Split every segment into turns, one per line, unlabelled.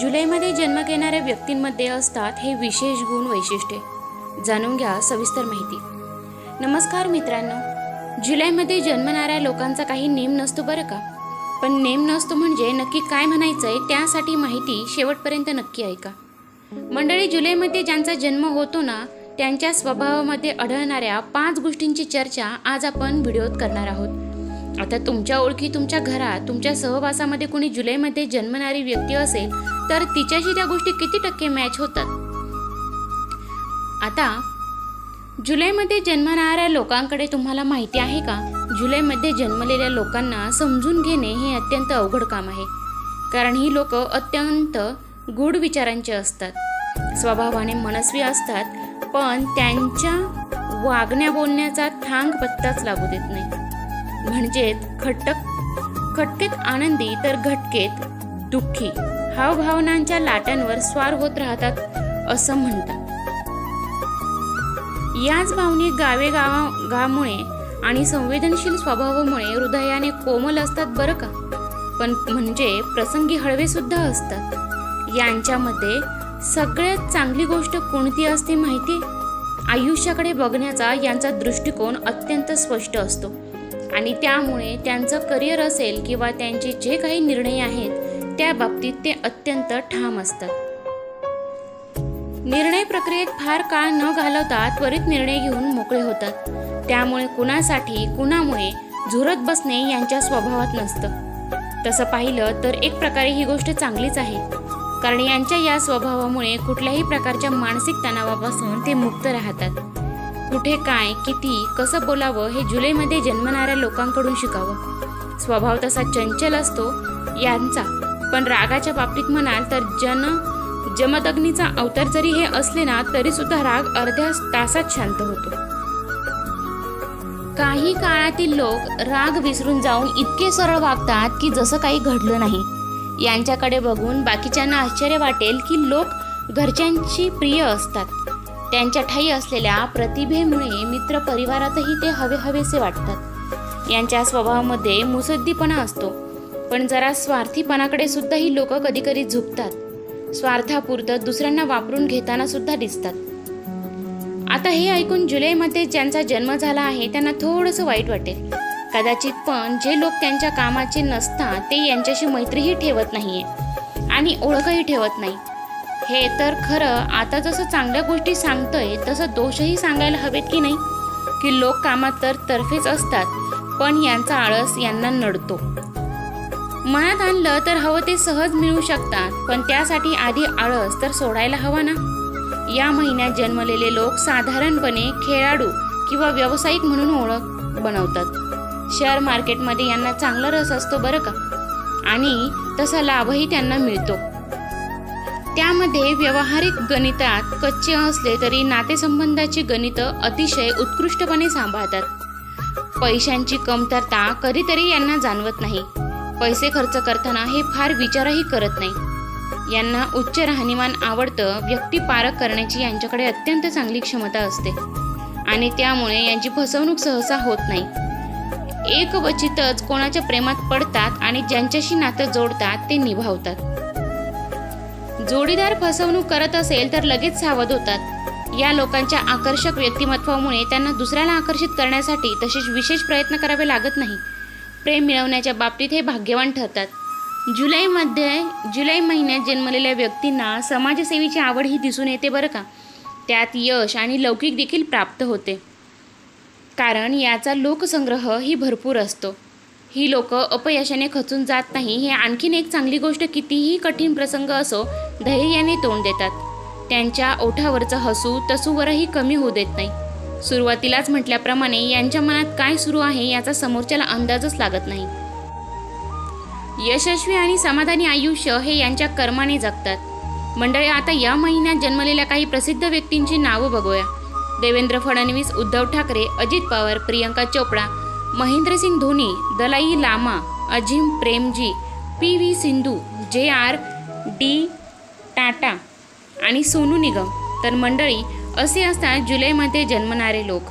जुलैमध्ये जन्म घेणाऱ्या व्यक्तींमध्ये असतात हे विशेष गुण वैशिष्ट्ये. जाणून घ्या सविस्तर माहिती. नमस्कार मित्रांनो. जुलैमध्ये जन्मणाऱ्या लोकांचा काही नेम नसतो बरं का? पण नेम नसतो म्हणजे नक्की काय म्हणायचं आहे त्यासाठी माहिती शेवटपर्यंत नक्की ऐका. मंडळी जुलैमध्ये ज्यांचा जन्म होतो ना त्यांच्या स्वभावामध्ये आढळणाऱ्या पाच गोष्टींची चर्चा आज आपण व्हिडिओत करणार आहोत. आता तुमच्या ओळखी तुमच्या घरात तुमच्या सहवासामध्ये कोणी जुलैमध्ये जन्मणारी व्यक्ती असेल तर तिच्याशी त्या गोष्टी किती टक्के मॅच होतात? आता जुलैमध्ये जन्मणाऱ्या लोकांकडे तुम्हाला माहिती आहे का? जुलैमध्ये जन्मलेल्या लोकांना समजून घेणे हे अत्यंत अवघड काम आहे. कारण ही लोक अत्यंत गूढ विचारांचे असतात. स्वभावाने मनस्वी असतात पण त्यांच्या वागण्या बोलण्याचा थांग पत्ताच लागू देत नाही. म्हणजेच खटक खटकेत आनंदी तर घटकेत दुःखी. हावभावनांच्या लाटांवर स्वार होत राहतात असं म्हणतात. याच भावनिक गावे गावामुळे आणि संवेदनशील स्वभावामुळे हृदयाने कोमल असतात बरं का? पण म्हणजे प्रसंगी हळवे सुद्धा असतात. यांच्यामध्ये सगळ्यात चांगली गोष्ट कोणती असते माहिती आयुष्याकडे बघण्याचा यांचा दृष्टिकोन अत्यंत स्पष्ट असतो. आणि त्यामुळे त्यांचं करिअर असेल किंवा त्यांचे जे काही निर्णय आहेत त्या बाबतीत ते अत्यंत ठाम असतात. निर्णय प्रक्रियेत फार काळ न घालवता त्वरित निर्णय घेऊन मोकळे होतात. त्यामुळे कुणासाठी कुणामुळे झुरत बसणे यांच्या स्वभावात नसतं. तसं पाहिलं तर एक प्रकारे ही गोष्ट चांगलीच आहे. कारण यांच्या या स्वभावामुळे कुठल्याही प्रकारच्या मानसिक तणावापासून ते मुक्त राहतात. कुठे काय किती कसं बोलावं हे जुलैमध्ये जन्मणाऱ्या लोकांकडून शिकावं. स्वभाव तसा चंचल असतो यांचा. पण रागाच्या बाबतीत म्हणाल तर जन जमदग्नीचा अवतार जरी हे असले ना तरी सुद्धा राग अर्ध्या तासात शांत होतो. काही काळातील लोक राग विसरून जाऊन इतके सरळ वागतात की जसं काही घडलं नाही. यांच्याकडे बघून बाकीच्यांना आश्चर्य वाटेल की लोक घरच्यांची प्रिय असतात. त्यांच्या ठाई असलेल्या प्रतिभेमुळे मित्र परिवारातही ते हवे हवेसे वाटतात. यांच्या स्वभावामध्ये मुसद्दीपणा असतो पण जरा स्वार्थीपणाकडे सुद्धा ही लोक कधीकधी झुकतात. स्वार्थापुरतं दुसऱ्यांना वापरून घेताना सुद्धा दिसतात. आता हे ऐकून जुलैमध्ये ज्यांचा जन्म झाला आहे त्यांना थोडंसं वाईट वाटेल. कदाचित पण जे लोक त्यांच्या कामाचे नसतात ते यांच्याशी मैत्रीही ठेवत नाहीये. आणि ओळखही ठेवत नाही. हे तर खरं आता जसं चांगल्या गोष्टी सांगतोय तसं दोषही सांगायला हवेत की नाही? की लोक कामात तर तर्फेच असतात पण यांचा आळस यांना नडतो. मनात आणलं तर हवं ते सहज मिळू शकतात पण त्यासाठी आधी आळस तर सोडायला हवा ना? या महिन्यात जन्मलेले लोक साधारणपणे खेळाडू किंवा व्यावसायिक म्हणून ओळख बनवतात. शेअर मार्केटमध्ये यांना चांगला रस असतो बरं का? आणि तसा लाभही त्यांना मिळतो. त्यामध्ये व्यावहारिक गणितात कच्चे असले तरी नातेसंबंधाची गणितं अतिशय उत्कृष्टपणे सांभाळतात. पैशांची कमतरता कधीतरी यांना जाणवत नाही. पैसे खर्च करताना हे फार विचारही करत नाही. यांना उच्च राहणीमान आवडतं व्यक्ती पारख करण्याची यांच्याकडे अत्यंत चांगली क्षमता असते. आणि त्यामुळे यांची फसवणूक सहसा होत नाही. एकवचितच कोणाच्या प्रेमात पडतात आणि ज्यांच्याशी नातं जोडतात ते निभावतात. जोडीदार फसवणूक करत असेल तर लगेच सावध होतात. या लोकांच्या आकर्षक व्यक्तिमत्वामुळे त्यांना दुसऱ्याला आकर्षित करण्यासाठी तसेच विशेष प्रयत्न करावे लागत नाही. प्रेम मिळवण्याच्या बाबतीत हे भाग्यवान ठरतात. जुलैमध्ये जुलै महिन्यात जन्मलेल्या व्यक्तींना समाजसेवेची आवड ही दिसून येते बरं का? त्यात यश आणि लौकिक देखील प्राप्त होते. कारण याचा लोकसंग्रह ही भरपूर असतो. ही लोक अपयशाने खचून जात नाही. हे आणखीन एक चांगली गोष्ट कितीही कठीण प्रसंग असो धैर्याने तोंड देतात. त्यांच्या ओठावरचं हसू तसूवरही कमी होऊ देत नाही. सुरुवातीलाच म्हटल्याप्रमाणे यांच्या मनात काय सुरू आहे याचा समोरच्याला अंदाजच लागत नाही. यशस्वी आणि समाधानी आयुष्य हे यांच्या कर्माने जगतात. मंडळी आता या महिन्यात जन्मलेल्या काही प्रसिद्ध व्यक्तींची नावं बघूया. Devendra Fadnavis Uddhav Thackeray Ajit Pawar Priyanka Chopra Mahendra Singh Dhoni Dalai Lama Azim Premji P V Sindhu J R D Tata आणि सोनू निगम. तर मंडळी असे असतात जुलैमध्ये जन्मणारे लोक.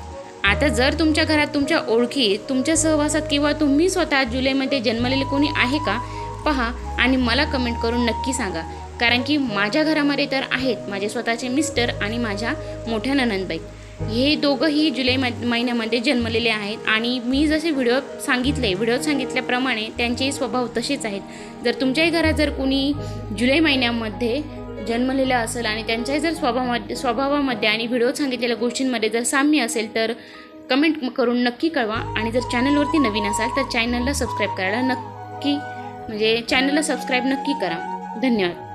आता जर तुमच्या घरात तुमच्या ओळखी तुमच्या सहवासात किंवा तुम्ही स्वतः जुलैमध्ये जन्मलेले कोणी आहे का? पहा आणि मला कमेंट करून नक्की सांगा. कारण की माझ्या घरामध्ये तर आहेत माझे स्वतःचे मिस्टर आणि माझ्या मोठ्या ननंदबाई हे दोघंही जुलै म- महिन्यामध्ये जन्मलेले आहेत आणि मी जसे व्हिडिओ सांगितले व्हिडिओत सांगितल्याप्रमाणे त्यांचे स्वभाव तसेच आहेत. जर तुमच्याही घरात जर कुणी जुलै महिन्यामध्ये जन्मलेलं असेल आणि त्यांच्याही जर स्वभावामध्ये स्वभावामध्ये आणि व्हिडिओत सांगितलेल्या गोष्टींमध्ये जर साम्य असेल तर कमेंट करून नक्की कळवा. आणि जर चॅनलवरती नवीन असाल तर चॅनलला सबस्क्राईब करायला नक्की म्हणजे चॅनलला सबस्क्राईब नक्की करा. धन्यवाद.